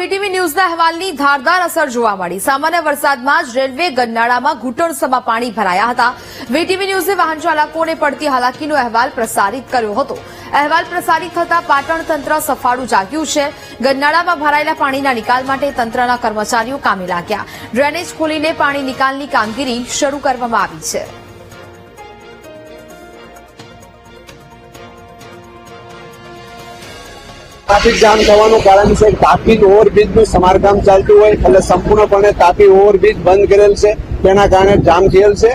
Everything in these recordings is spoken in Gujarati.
વીટીવી ન્યૂઝના અહેવાલની ધારદાર અસર જોવા મળી. સામાન્ય વરસાદમાં જ રેલવે ગરનાળામાં ઘૂંટણસમાં પાણી ભરાયા હતા. વીટીવી ન્યૂઝે વાહન ચાલકોને પડતી હાલાકીનો અહેવાલ પ્રસારિત કર્યો હતો. અહેવાલ પ્રસારિત થતાં પાટણ તંત્ર સફાળું જાગ્યું છે. ગરનાળામાં ભરાયેલા પાણીના નિકાલ માટે તંત્રના કર્મચારીઓ કામે લાગ્યા. ડ્રેનેજ ખોલીને પાણી નિકાલની કામગીરી શરૂ કરવામાં આવી છે. ટ્રાફિક જામ થવાનું કારણ છે તાપી ઓવરબ્રિજનું સમારકામ ચાલતું હોય એટલે સંપૂર્ણપણે તાપી ઓવરબ્રિજ બંધ કરેલ છે. તેના કારણે જામ થયેલ છે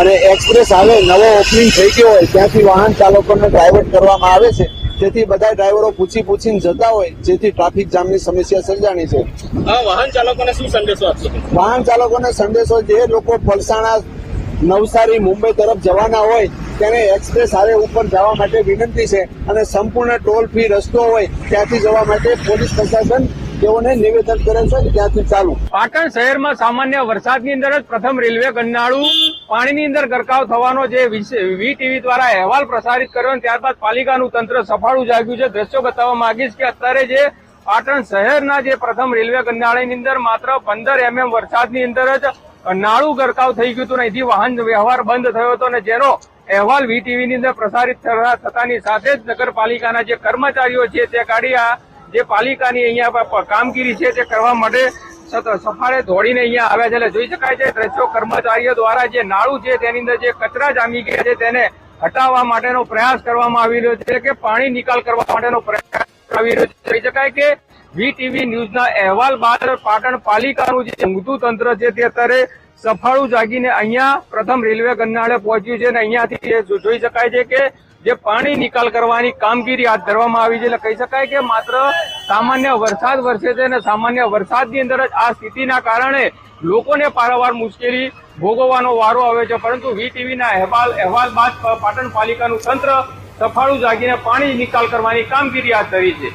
અને એક્સપ્રેસ હવે નવો ઓપનિંગ થઈ ગયો હોય ત્યાંથી વાહન ચાલકોને ડાયવર્ટ કરવામાં આવે છે. તેથી બધા ડ્રાઈવરો પૂછી પૂછીને જતા હોય જેથી ટ્રાફિક જામની સમસ્યા સર્જાણી છે. વાહન ચાલકોને શું સંદેશો આપશો? વાહન ચાલકોને સંદેશો જે લોકો પલસાણા નવસારી મુંબઈ તરફ જવાના હોય તેને એક્સપ્રેસ હાઈવે ઉપર જવા માટે વિનંતી છે અને સંપૂર્ણ ટોલ ફી રસ્તો હોય ત્યાંથી જવા માટે પોલીસ પ્રશાસન તેઓને નિવેદન કરે છે ત્યાંથી ચાલુ. પાટણ શહેરમાં સામાન્ય વરસાદની અંદર જ પ્રથમ રેલવે ગરનાળું પાણીની અંદર ગરકાવ થવાનો જે વી ટીવી દ્વારા અહેવાલ પ્રસારિત કર્યો અને ત્યારબાદ પાલિકાનું તંત્ર સફાળું જાગ્યું છે. દ્રશ્યો બતાવવા માંગીશ કે અત્યારે જે પાટણ શહેરના જે પ્રથમ રેલવે ગરનાળાની અંદર માત્ર પંદર એમએમ વરસાદની અંદર જ નાળું ગરકાવ થઈ ગયું હતું અને અહીંથી વાહન વ્યવહાર બંધ થયો હતો અને જેનો અહેવાલ વી ટીવીની અંદર પ્રસારિત થતા- થતાની સાથે જ નગરપાલિકાના જે કર્મચારીઓ છે તે આ જે પાલિકાની અહીંયા કામગીરી છે તે કરવા માટે સફાળે દોડીને અહીંયા આવ્યા છે. એટલે જોઈ શકાય છે, દ્રશ્યો કર્મચારીઓ દ્વારા જે નાળું છે તેની અંદર જે કચરા જામી ગયા છે તેને હટાવવા માટેનો પ્રયાસ કરવામાં આવી રહ્યો છે કે પાણી નિકાલ કરવા માટેનો પ્રયાસ આવી રહ્યો છે. જોઈ શકાય કે વી ટીવી ન્યૂઝના અહેવાલ બાદ પાટણ પાલિકાનું જે ઊંઘતું તંત્ર છે તે અત્યારે સફાળું જાગીને અહીંયા પ્રથમ રેલવે ગરનાળે પહોંચ્યું છે અને અહીંયાથી જોઈ શકાય છે કે જે પાણી નિકાલ કરવાની કામગીરી હાથ ધરવામાં આવી છે. એટલે કહી શકાય કે માત્ર સામાન્ય વરસાદ વરસે છે અને સામાન્ય વરસાદની અંદર જ આ સ્થિતિના કારણે લોકોને પારાવાર મુશ્કેલી ભોગવવાનો વારો આવે છે. પરંતુ વીટીવીના અહેવાલ અહેવાલ બાદ પાટણ પાલિકાનું તંત્ર સફાળું જાગીને પાણી નિકાલ કરવાની કામગીરી હાથ ધરી છે.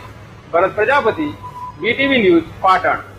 Bharat Prajapati VTV news Patan